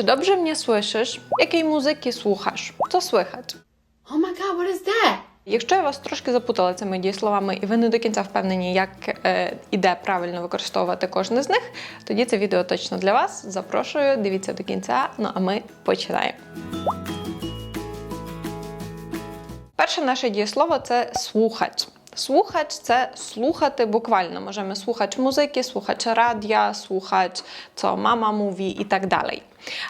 Czy dobrze mnie słyszysz? Jakiej muzyki słuchasz? Co słychać? Oh my god, what is that? Якщо я вас трошки запутала цими дієсловами, і ви не до кінця впевнені, як е, і де правильно використовувати кожне з них, тоді це відео точно для вас. Запрошую, дивіться до кінця. Ну а ми починаємо. Перше наше дієслово це слухач. Слухач це слухати буквально. Możemy słuchać muzyki, słuchać radia, słuchać, co mama mówi і так далі.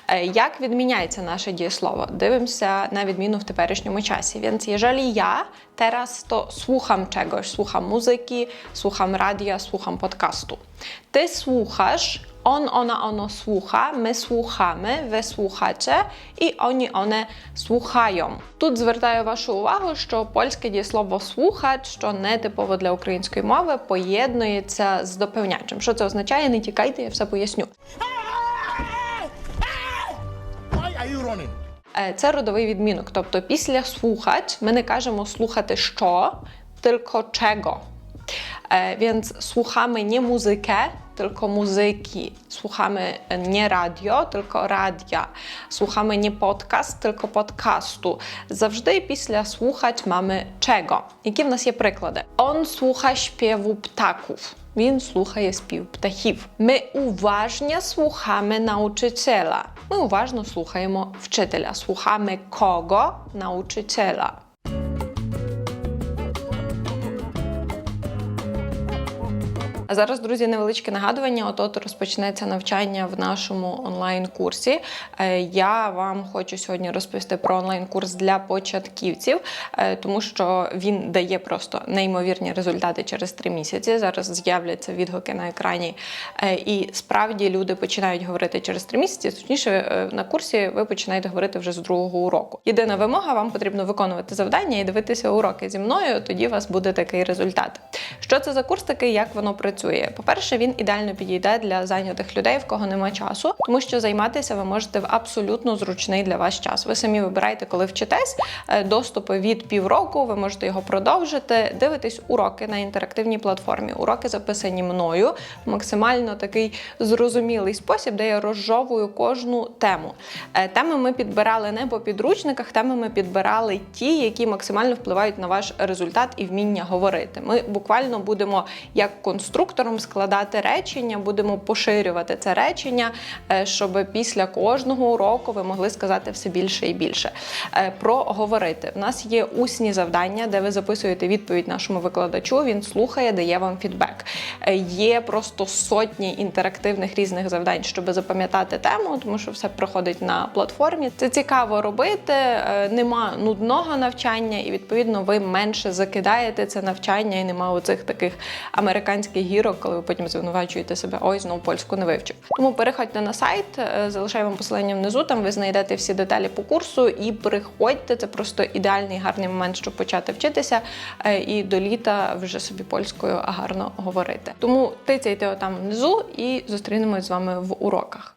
Е, Як відміняється наше дієслово? Дивимося на відміну в теперішньому часі. Więc jeżeli ja teraz to słucham czegoś, słucham muzyki, słucham radia, słucham podcastu. Ty słuchasz, on, ona, ono słucha, my słuchamy, wy słuchacie і oni, one słuchają. Тут звертаю вашу увагу, що польське дієслово слухач, що не типово для української мови, поєднується з доповнячим. Що це означає? Не тікайте, я все поясню. Е, Це родовий відмінок. Тобто після слухач ми не кажемо слухати що, czego. E, Więc słuchamy nie muzykę, tylko muzyki. Słuchamy nie radio, tylko radia. Słuchamy nie podcast, tylko podcastu. Zawжди після слухать mamy czego. Які в нас є приклади? On słucha śpiewu ptaków. Він слухає спів птахів. Ми уважно слухamy nauczyciela. Ми уважно слухаємо вчителя. Слухamy кого? Nauczyciela. А зараз, друзі, невеличке нагадування. От розпочнеться навчання в нашому онлайн-курсі. Е, Я вам хочу сьогодні розповісти про онлайн-курс для початківців, е, тому що він дає просто неймовірні результати через три місяці. Зараз з'являться відгуки на екрані. Е, І справді люди починають говорити через три місяці. Точніше, на курсі ви починаєте говорити вже з другого уроку. Єдина вимога, вам потрібно виконувати завдання і дивитися уроки зі мною. Тоді у вас буде такий результат. Що це за курс такий, як воно працює? По-перше, він ідеально підійде для зайнятих людей, в кого немає часу, тому що займатися ви можете в абсолютно зручний для вас час. Ви самі вибираєте, коли вчитесь. Е, Доступи від півроку, ви можете його продовжити. Дивитесь уроки на інтерактивній платформі. Уроки записані мною максимально такий зрозумілий спосіб, де я розжовую кожну тему. Е, Теми ми підбирали не по підручниках, теми ми підбирали ті, які максимально впливають на ваш результат і вміння говорити. Ми буквально будемо як конструктором складати речення, будемо поширювати це речення, е, щоб після кожного уроку ви могли сказати все більше і більше. Е, Про говорити. У нас є усні завдання, де ви записуєте відповідь нашому викладачу. Він слухає, дає вам фідбек. Е, Є просто сотні інтерактивних різних завдань, щоб запам'ятати тему, тому що все проходить на платформі. Це цікаво робити. Нема нудного навчання, і відповідно ви менше закидаєте це навчання, і нема оцих таких американських гірок, коли ви потім звинувачуєте себе, ой, знову польську не вивчив. Тому переходьте на сайт, е, залишаю вам посилання внизу. Там ви знайдете всі деталі по курсу і приходьте. Це просто ідеальний гарний момент, щоб почати вчитися е, і до літа вже собі польською гарно говорити. Тому тицяйте отам внизу і зустрінемось з вами в уроках.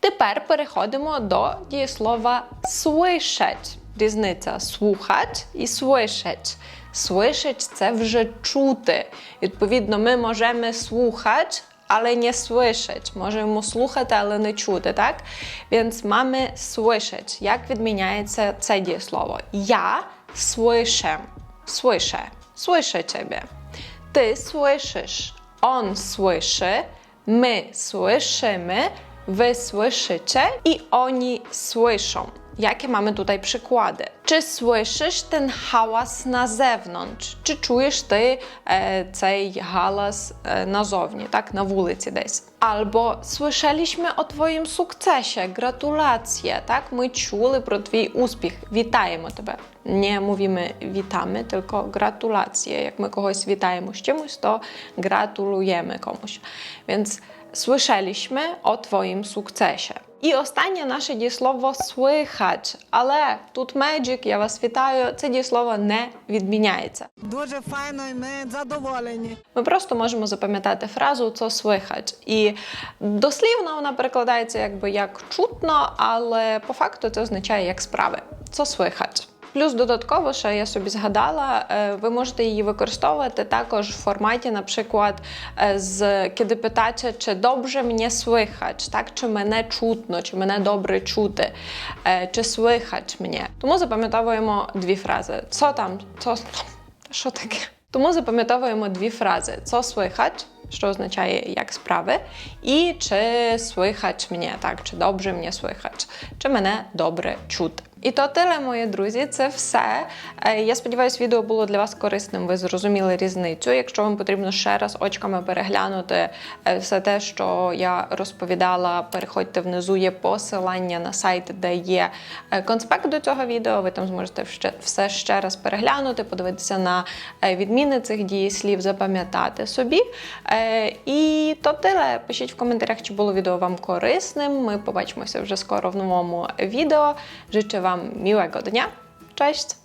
Тепер переходимо до дієслова słyszeć. Різниця слухать і słyszeć. Słyszeć – це вже чути. Відповідно, ми можемо слухати, але не słyszeć. Можемо слухати, але не чути, так? Więc mamy słyszeć. Як відміняється це дієслово? Я słyszę. Słyszę. Słyszę ciebie. Ty słyszysz. On słyszy. My słyszymy. Wy słyszycie i oni słyszą. Jakie mamy tutaj przykłady? Czy słyszysz ten hałas na zewnątrz? Czy czujesz ty e, cej hałas e, nazownie, tak, na ulicy gdzieś? Albo słyszeliśmy o twoim sukcesie, gratulacje, tak? My czuli pro twój uspіх, witajemy ciebie. Nie mówimy witamy, tylko gratulacje. Jak my kogoś witajemy z czymś, to gratulujemy komuś. Więc słyszeliśmy o twoim sukcesie. І останнє наше дієслово słychać. Але тут magic, я вас вітаю, це дієслово не відміняється. Дуже файно і ми задоволені. Ми просто можемо запам'ятати фразу «це słychać». І дослівно вона перекладається якби як чутно, але по факту це означає як справи. Це słychać. Плюс додатково, що я собі згадала, е, ви можете її використовувати також в форматі, наприклад, е, з pytacie, чи добре мені słychać, так, чи мене чутно, чи мене добре чути, е, чи słychać мене. Тому запам'ятовуємо дві фрази. Co там? Co... Що таке? Тому запам'ятовуємо дві фрази: «co słychać», що означає як справи, і чи słychać мене, так, чи добре мені słychać, чи мене добре чути. І то тиле, мої друзі, це все. Е, Я сподіваюся, відео було для вас корисним. Ви зрозуміли різницю. Якщо вам потрібно ще раз очками переглянути е, все те, що я розповідала, переходьте внизу. Є посилання на сайт, де є е, конспект до цього відео. Ви там зможете все ще раз переглянути, подивитися на відміни цих дієслів, запам'ятати собі. І то тиле. Пишіть в коментарях, чи було відео вам корисним. Ми побачимося вже скоро в новому відео. Życzę Wam miłego dnia. Cześć!